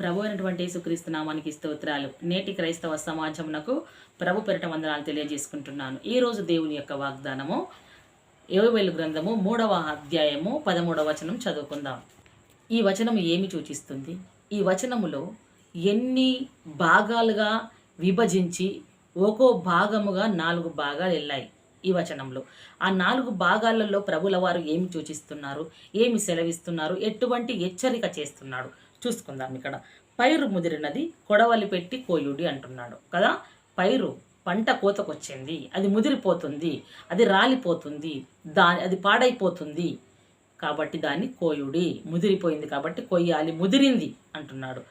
ప్రభు అయినటువంటి యేసుక్రీస్తు నామానికి స్తోత్రాలు. నేటి క్రైస్తవ సమాజమునకు ప్రభు పెరట వందనాలు తెలియజేసుకుంటున్నాను. ఈ రోజు దేవుని యొక్క వాగ్దానము యోవేలు గ్రంథము మూడవ అధ్యాయము పదమూడవ వచనం చదువుకుందాం. ఈ వచనం ఏమి సూచిస్తుంది? ఈ వచనములో ఎన్ని భాగాలుగా విభజించి ఒక్కో భాగముగా నాలుగు భాగాలు వెళ్ళాయి ఈ వచనంలో. ఆ నాలుగు భాగాలలో ప్రభుల వారు ఏమి సూచిస్తున్నారు? ఏమి సెలవిస్తున్నారు? ఎటువంటి హెచ్చరిక చేస్తున్నాడు చూసుకుందాం ఇక్కడ. పైరు ముదిరినది కొడవలి పెట్టి కోయుడి అంటున్నాడు. కదా? పైరు పంట కోతకొచ్చింది. అది ముదిరిపోతుంది. అది రాలిపోతుంది. దా అది పాడైపోతుంది. కాబట్టి దాన్ని కోయుడి. ముదిరిపోయింది కాబట్టి కొయ్యాలి. ముదిరింది అంటున్నాడు.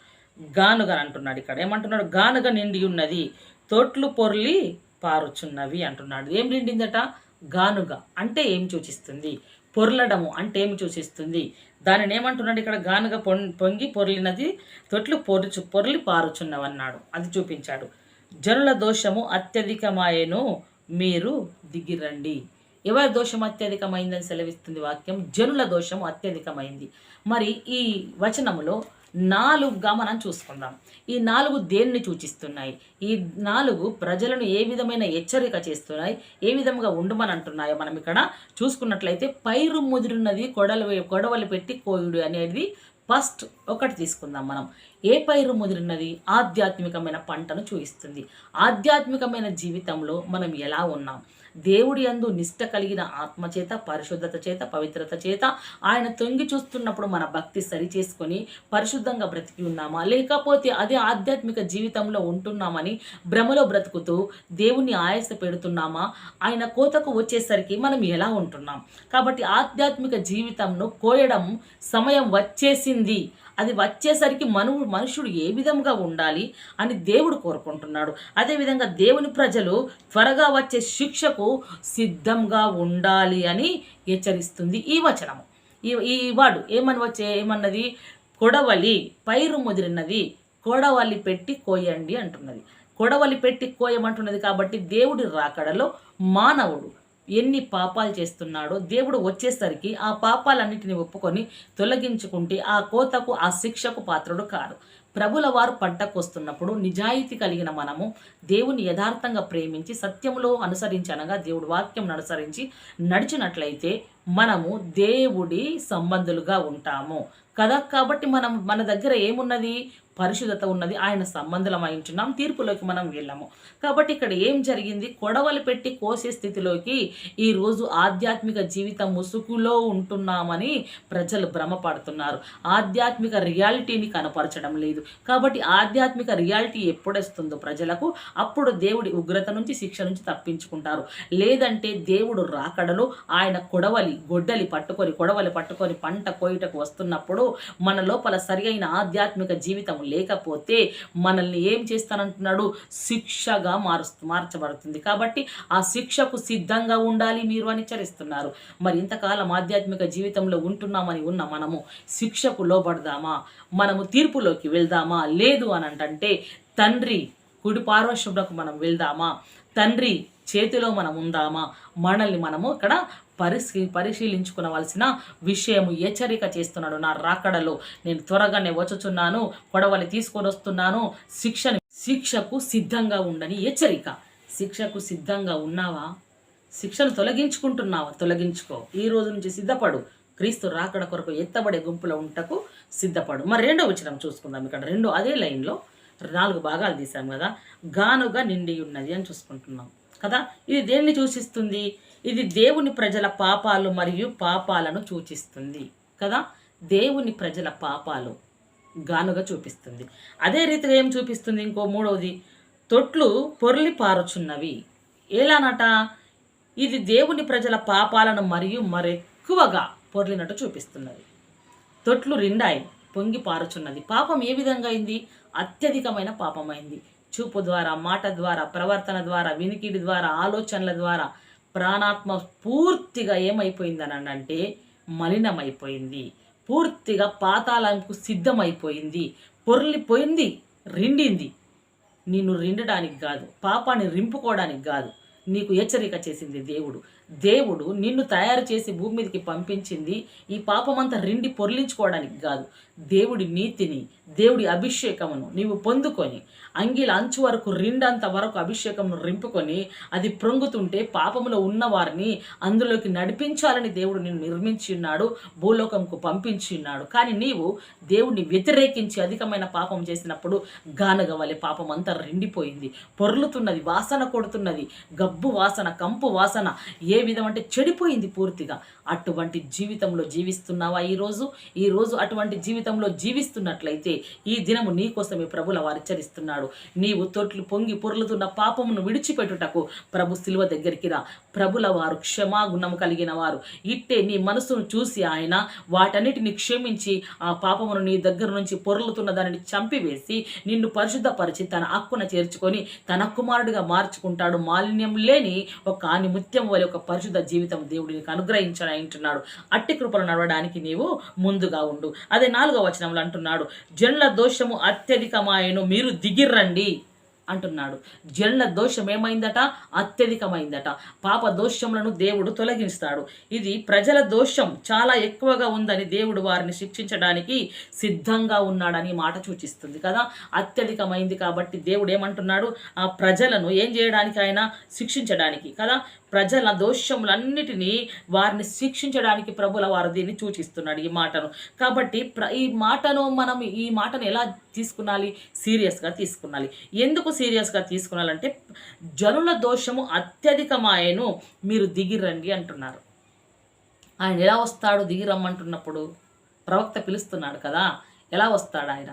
గానుగ అంటున్నాడు ఇక్కడ. ఏమంటున్నాడు? గానుగ నిండి ఉన్నది. తోట్లు పొర్లి పారుచున్నవి అంటున్నాడు. ఏం నిండిందట? గానుగ అంటే ఏం సూచిస్తుంది? పొర్లడము అంటే ఏమి సూచిస్తుంది? దానిని ఏమంటున్నాడు ఇక్కడ? గానుగా పొం పొంగి పొర్లినది తొట్లు పొరుచు పొర్లి పారుచున్నవన్నాడు. అది చూపించాడు. జనుల దోషము అత్యధికమాయను మీరు దిగిరండి. ఎవరి దోషం అత్యధికమైందని సెలవిస్తుంది వాక్యం? జనుల దోషం అత్యధికమైంది. మరి ఈ వచనములో నాలుగుగా మనం చూసుకుందాం. ఈ నాలుగు దేన్ని సూచిస్తున్నాయి? ఈ నాలుగు ప్రజలను ఏ విధమైన హెచ్చరిక చేస్తున్నాయి? ఏ విధంగా ఉండమని అంటున్నాయో మనం ఇక్కడ చూసుకున్నట్లయితే పైరు ముదిరినది కొడలు గొడవలు పెట్టి కోయుడు అనేది ఫస్ట్ ఒకటి తీసుకుందాం మనం. ఏ పైరు ముదిరినది ఆధ్యాత్మికమైన పంటను చూపిస్తుంది? ఆధ్యాత్మికమైన జీవితంలో మనం ఎలా ఉన్నాం? దేవుడి యందు నిష్ట కలిగిన ఆత్మ చేత పరిశుద్ధత చేత పవిత్రత చేత ఆయన తొంగి చూస్తున్నప్పుడు మన భక్తి సరి చేసుకొని పరిశుద్ధంగా బ్రతికి ఉన్నామా? లేకపోతే అదే ఆధ్యాత్మిక జీవితంలో ఉంటున్నామని భ్రమలో బ్రతుకుతూ దేవుణ్ణి ఆయాస పెడుతున్నామా? ఆయన కోతకు వచ్చేసరికి మనం ఎలా ఉంటున్నాం? కాబట్టి ఆధ్యాత్మిక జీవితంను కోయడం సమయం వచ్చేసింది. అది వచ్చేసరికి మను మనుషుడు ఏ విధంగా ఉండాలి అని దేవుడు కోరుకుంటున్నాడు. అదేవిధంగా దేవుని ప్రజలు త్వరగా వచ్చే శిక్షకు సిద్ధంగా ఉండాలి అని హెచ్చరిస్తుంది ఈ వచనము. ఈ ఈ వాడు ఏమని వచ్చే ఏమన్నది? కొడవలి పైరు ముదిరినది కొడవలి పెట్టి కోయండి అంటున్నది. కొడవలి పెట్టి కోయమంటున్నది కాబట్టి దేవుడి రాకడలో మానవుడు ఎన్ని పాపాలు చేస్తున్నాడో దేవుడు వచ్చేసరికి ఆ పాపాలన్నిటిని ఒప్పుకొని తొలగించుకుంటే ఆ కోతకు ఆ శిక్షకు పాత్రుడు కాడు. ప్రభుల వారు పంటకొస్తున్నప్పుడు నిజాయితీ కలిగిన మనము దేవుని యథార్థంగా ప్రేమించి సత్యములో అనుసరించి అనగా దేవుడి వాక్యం అనుసరించి నడిచినట్లయితే మనము దేవుడి సంబంధులుగా ఉంటాము. కదా? కాబట్టి మనం మన దగ్గర ఏమున్నది? పరిశుద్ధత ఉన్నది. ఆయన సంబంధులమై ఉంటున్నాం. తీర్పులోకి మనం వెళ్ళాము. కాబట్టి ఇక్కడ ఏం జరిగింది? కొడవలు పెట్టి కోసే స్థితిలోకి ఈరోజు ఆధ్యాత్మిక జీవితం ముసుగులో ఉంటున్నామని ప్రజలు భ్రమపడుతున్నారు. ఆధ్యాత్మిక రియాలిటీని కనపరచడం లేదు. కాబట్టి ఆధ్యాత్మిక రియాలిటీ ఎప్పుడొస్తుందో ప్రజలకు? అప్పుడు దేవుడి ఉగ్రత నుంచి శిక్ష నుంచి తప్పించుకుంటారు. లేదంటే దేవుడు రాకడలో ఆయన కొడవలి గొడ్డలి పట్టుకొని కొడవలి పట్టుకొని పంట కోయుటకు వస్తున్నప్పుడు మన లోపల సరి అయిన ఆధ్యాత్మిక జీవితం లేకపోతే మనల్ని ఏం చేస్తానంటున్నాడు? శిక్షగా మారుస్తు మార్చబడుతుంది. కాబట్టి ఆ శిక్షకు సిద్ధంగా ఉండాలి మీరు అని హెచ్చరిస్తున్నారు. మరి ఇంతకాలం ఆధ్యాత్మిక జీవితంలో ఉంటున్నామని ఉన్న మనము శిక్షకు లోబడదామా? మనము తీర్పులోకి వెళ్దామా? లేదు అని అంటే తండ్రి కుడి పార్వశుభ్రకు మనం వెళ్దామా? తండ్రి చేతిలో మనం ఉందామా? మనల్ని మనము ఇక్కడ పరిశీ పరిశీలించుకునవలసిన విషయము హెచ్చరిక చేస్తున్నాడు నా రాకడలో. నేను త్వరగానే వచ్చుచున్నాను కొడవలి తీసుకొని వస్తున్నాను. శిక్షని శిక్షకు సిద్ధంగా ఉండని హెచ్చరిక. శిక్షకు సిద్ధంగా ఉన్నావా? శిక్షను తొలగించుకుంటున్నావా? తొలగించుకో. ఈ రోజు నుంచి సిద్ధపడు. క్రీస్తు రాకడ కొరకు ఎత్తబడే గుంపులో ఉంటకు సిద్ధపడు. మరి రెండో వచనం చూసుకుందాం ఇక్కడ. రెండు అదే లైన్లో నాలుగు భాగాలు తీసాం కదా. గానుగా నిండి ఉన్నది అని చూసుకుంటున్నాం కదా. ఇది దేన్ని సూచిస్తుంది? ఇది దేవుని ప్రజల పాపాలు మరియు పాపాలను సూచిస్తుంది కదా? దేవుని ప్రజల పాపాలు గానుగా చూపిస్తుంది. అదే రీతిగా ఏం చూపిస్తుంది ఇంకో మూడవది? తొట్లు పొర్లి పారుచున్నవి. ఎలానట ఇది దేవుని ప్రజల పాపాలను మరియు మరెక్కువగా పొర్లినట్టు చూపిస్తున్నది. తొట్లు రిండాయి పొంగి పారుచున్నది. పాపం ఏ విధంగా అయింది? అత్యధికమైన పాపమైంది చూపు ద్వారా మాట ద్వారా ప్రవర్తన ద్వారా వినికిడి ద్వారా ఆలోచనల ద్వారా ప్రాణాత్మ పూర్తిగా ఏమైపోయిందని అంటే మలినమైపోయింది. పూర్తిగా పాతాళంకు సిద్ధమైపోయింది. పొర్లిపోయింది రిండింది. నిన్ను రిండడానికి కాదు పాపాన్ని రింపుకోవడానికి కాదు. నీకు హెచ్చరిక చేసింది దేవుడు. దేవుడు నిన్ను తయారు చేసి భూమి మీదకి పంపించింది. ఈ పాపమంతా రిండి పొర్లించుకోవడానికి కాదు. దేవుడి నీతిని దేవుడి అభిషేకమును నీవు పొందుకొని అంగిల అంచు వరకు రిండంత వరకు అభిషేకమును రింపుకొని అది ప్రొంగుతుంటే పాపములో ఉన్న వారిని అందులోకి నడిపించాలని దేవుడు నిన్ను నిర్మించి ఉన్నాడు భూలోకంకు పంపించి ఉన్నాడు. కానీ నీవు దేవుడిని వ్యతిరేకించి అధికమైన పాపం చేసినప్పుడు గానగవలే పాపం అంతా రిండిపోయింది. పొర్లుతున్నది వాసన కొడుతున్నది. గబ్బు వాసన కంపు వాసన ఏ విధం అంటే చెడిపోయింది పూర్తిగా. అటువంటి జీవితంలో జీవిస్తున్నావా ఈరోజు? ఈరోజు అటువంటి జీవితంలో జీవిస్తున్నట్లయితే ఈ దినము నీ కోసమే ప్రభుల వారిచ్చరిస్తున్నాడు. నీవు తొట్లు పొంగి పొర్లుతున్న పాపమును విడిచిపెట్టుటకు ప్రభు శిలువ దగ్గరికి రా. ప్రభుల వారు క్షమాగుణము కలిగిన వారు. ఇట్టే నీ మనసును చూసి ఆయన వాటన్నిటిని క్షమించి ఆ పాపమును నీ దగ్గర నుంచి పొర్లుతున్న దానిని చంపివేసి నిన్ను పరిశుద్ధపరిచి తన హక్కున చేర్చుకొని తన కుమారుడిగా మార్చుకుంటాడు. మాలిన్యం లేని ఒక ఆని ముత్యం వలె ఒక పరిశుద్ధ జీవితం దేవుడు నీకు అనుగ్రహించను అంటున్నాడు. అట్టి కృపలు నడవడానికి నీవు ముందుగా ఉండు. అదే నాలుగో వచనంలో అంటున్నాడు జన్ల దోషము అత్యధికమాయను మీరు దిగిర్రండి అంటున్నాడు. జన్ల దోషం ఏమైందట? అత్యధికమైందట. పాప దోషములను దేవుడు తొలగిస్తాడు. ఇది ప్రజల దోషం. చాలా ఎక్కువగా ఉందని దేవుడు వారిని శిక్షించడానికి సిద్ధంగా ఉన్నాడని మాట సూచిస్తుంది కదా. అత్యధికమైంది కాబట్టి దేవుడు ఏమంటున్నాడు? ఆ ప్రజలను ఏం చేయడానికి ఆయన శిక్షించడానికి కదా. ప్రజల దోషములన్నిటినీ వారిని శిక్షించడానికి ప్రభుల వారు దీన్ని సూచిస్తున్నాడు ఈ మాటను. కాబట్టి ప్ర ఈ మాటను మనం ఈ మాటను ఎలా తీసుకునాలి సీరియస్గా తీసుకునాలి ఎందుకు సీరియస్గా తీసుకునాలంటే జనుల దోషము అత్యధికమాయను మీరు దిగిరండి అంటున్నారు. ఆయన ఎలా వస్తాడు? దిగి రమ్మంటున్నప్పుడు ప్రవక్త పిలుస్తున్నాడు కదా ఎలా వస్తాడు ఆయన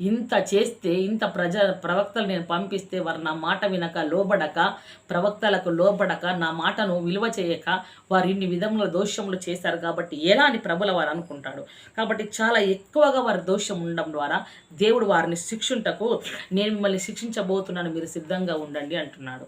ఇంత చేస్తే ఇంత ప్రజ ప్రవక్తలు నేను పంపిస్తే వారు నా మాట వినక లోబడక ప్రవక్తలకు లోబడక నా మాటను విలువ చేయక వారు ఇన్ని విధముల దోషములు చేశారు కాబట్టి ఎలా అని ప్రభుల వారు అనుకుంటాడు. కాబట్టి చాలా ఎక్కువగా వారి దోషం ఉండడం ద్వారా దేవుడు వారిని శిక్షుంటకు నేను మిమ్మల్ని శిక్షించబోతున్నాను మీరు సిద్ధంగా ఉండండి అంటున్నాడు.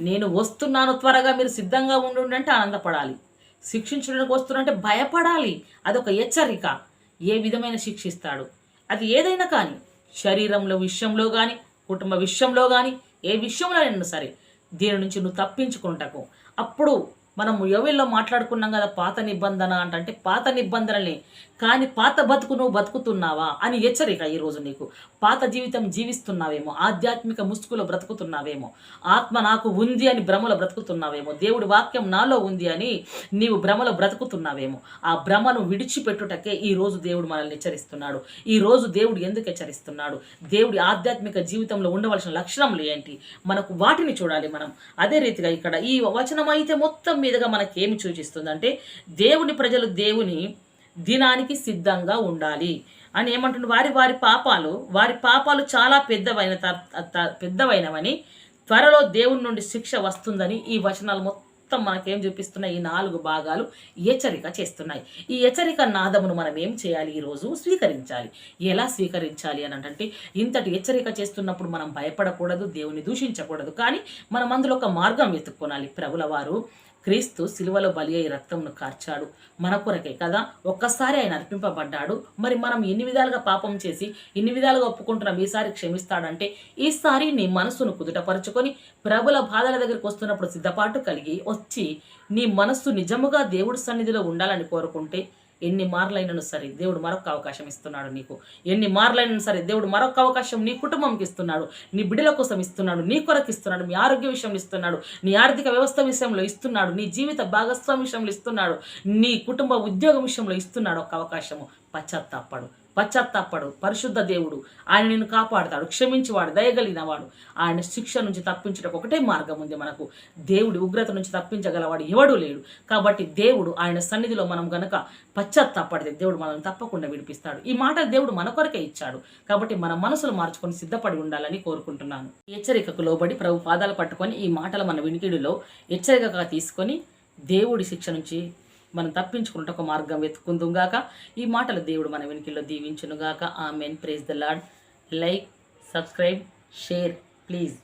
నేను వస్తున్నాను త్వరగా మీరు సిద్ధంగా ఉండండి అంటే ఆనందపడాలి. శిక్షించడానికి వస్తున్నంటే భయపడాలి. అదొక హెచ్చరిక. ఏ విధమైన శిక్షిస్తాడు? అది ఏదైనా కానీ శరీరంలో విషయంలో కానీ కుటుంబ విషయంలో కానీ ఏ విషయంలో అయినా సరే దీని నుంచి నువ్వు తప్పించుకుంటకు. అప్పుడు మనం యోవిల్లో మాట్లాడుకున్నాం కదా పాత నిబంధన అంటే పాత నిబంధనలే. కానీ పాత బతుకు నువ్వు బతుకుతున్నావా అని హెచ్చరిక ఈరోజు నీకు. పాత జీవితం జీవిస్తున్నావేమో ఆధ్యాత్మిక ముసుగులో బ్రతుకుతున్నావేమో ఆత్మ నాకు ఉంది అని భ్రమలో బ్రతుకుతున్నావేమో దేవుడి వాక్యం నాలో ఉంది అని నీవు భ్రమలో బ్రతుకుతున్నావేమో. ఆ భ్రమను విడిచిపెట్టుటకే ఈ రోజు దేవుడు మనల్ని హెచ్చరిస్తున్నాడు. ఈ రోజు దేవుడు ఎందుకు హెచ్చరిస్తున్నాడు? దేవుడి ఆధ్యాత్మిక జీవితంలో ఉండవలసిన లక్షణములు ఏంటి? మనకు వాటిని చూడాలి మనం. అదే రీతిగా ఇక్కడ ఈ వచనం అయితే మొత్తం మీదుగా మనకేమి సూచిస్తుందంటే దేవుని ప్రజలు దేవుని దినానికి సిద్ధంగా ఉండాలి. అని ఏమంటుంది వారి వారి పాపాలు వారి పాపాలు చాలా పెద్దవైన త- పెద్దవైనవని త్వరలో దేవుని నుండి శిక్ష వస్తుందని ఈ వచనాలు మొత్తం మనకేం చూపిస్తున్నాయి? ఈ నాలుగు భాగాలు హెచ్చరిక చేస్తున్నాయి. ఈ హెచ్చరిక నాదమును మనం ఏం చేయాలి? ఈరోజు స్వీకరించాలి. ఎలా స్వీకరించాలి అని అంటే ఇంతటి హెచ్చరిక చేస్తున్నప్పుడు మనం భయపడకూడదు దేవుని దూషించకూడదు. కానీ మనం అందులో ఒక మార్గం వెతుక్కోనాలి. ప్రభుల వారు క్రీస్తు సిలువలో బలి అయి రక్తంను కార్చాడు. మన కొరకే కదా? ఒక్కసారి ఆయన అర్పింపబడ్డాడు. మరి మనం ఎన్ని విధాలుగా పాపం చేసి ఎన్ని విధాలుగా ఒప్పుకుంటున్నాం? ఈసారి క్షమిస్తాడంటే ఈసారి నీ మనస్సును కుదుటపరుచుకొని ప్రభుల బాధల దగ్గరికి వస్తున్నప్పుడు సిద్ధపాటు కలిగి వచ్చి నీ మనస్సు నిజముగా దేవుడి సన్నిధిలో ఉండాలని కోరుకుంటే ఎన్ని మార్లైనను సరే దేవుడు మరొక అవకాశం ఇస్తున్నాడు నీకు. ఎన్ని మార్లైనను సరే దేవుడు మరొక అవకాశం నీ కుటుంబంకి ఇస్తున్నాడు. నీ బిడ్డల కోసం ఇస్తున్నాడు. నీ కొరకు ఇస్తున్నాడు. నీ ఆరోగ్య విషయంలో ఇస్తున్నాడు. నీ ఆర్థిక వ్యవస్థ విషయంలో ఇస్తున్నాడు. నీ జీవిత భాగస్వామి విషయంలో ఇస్తున్నాడు. నీ కుటుంబ ఉద్యోగం విషయంలో ఇస్తున్నాడు ఒక అవకాశము. పశ్చాత్తాపడు. పశ్చాత్తాపడు. పరిశుద్ధ దేవుడు. ఆయన నిన్ను కాపాడుతాడు. క్షమించేవాడు దయగలిగినవాడు. ఆయన శిక్ష నుంచి తప్పించడానికి ఒకటే మార్గం ఉంది మనకు. దేవుడి ఉగ్రత నుంచి తప్పించగలవాడు ఎవడు లేడు. కాబట్టి దేవుడు ఆయన సన్నిధిలో మనం గనక పశ్చాత్తాపడితే దేవుడు మనల్ని తప్పకుండా విడిపిస్తాడు. ఈ మాట దేవుడు మన కొరకే ఇచ్చాడు. కాబట్టి మన మనసులు మార్చుకొని సిద్ధపడి ఉండాలని కోరుకుంటున్నాను. హెచ్చరికకు లోబడి ప్రభు పాదాలు పట్టుకొని ఈ మాటలు మన వినికిడిలో హెచ్చరికగా తీసుకొని దేవుడి శిక్ష నుంచి మనం తప్పించుకుంటే ఒక మార్గం వెతుకుందుగాక ఈ మాటలు దేవుడు మన వెనుకల్లో దీవించునుగాక amen. Praise the lord like subscribe share please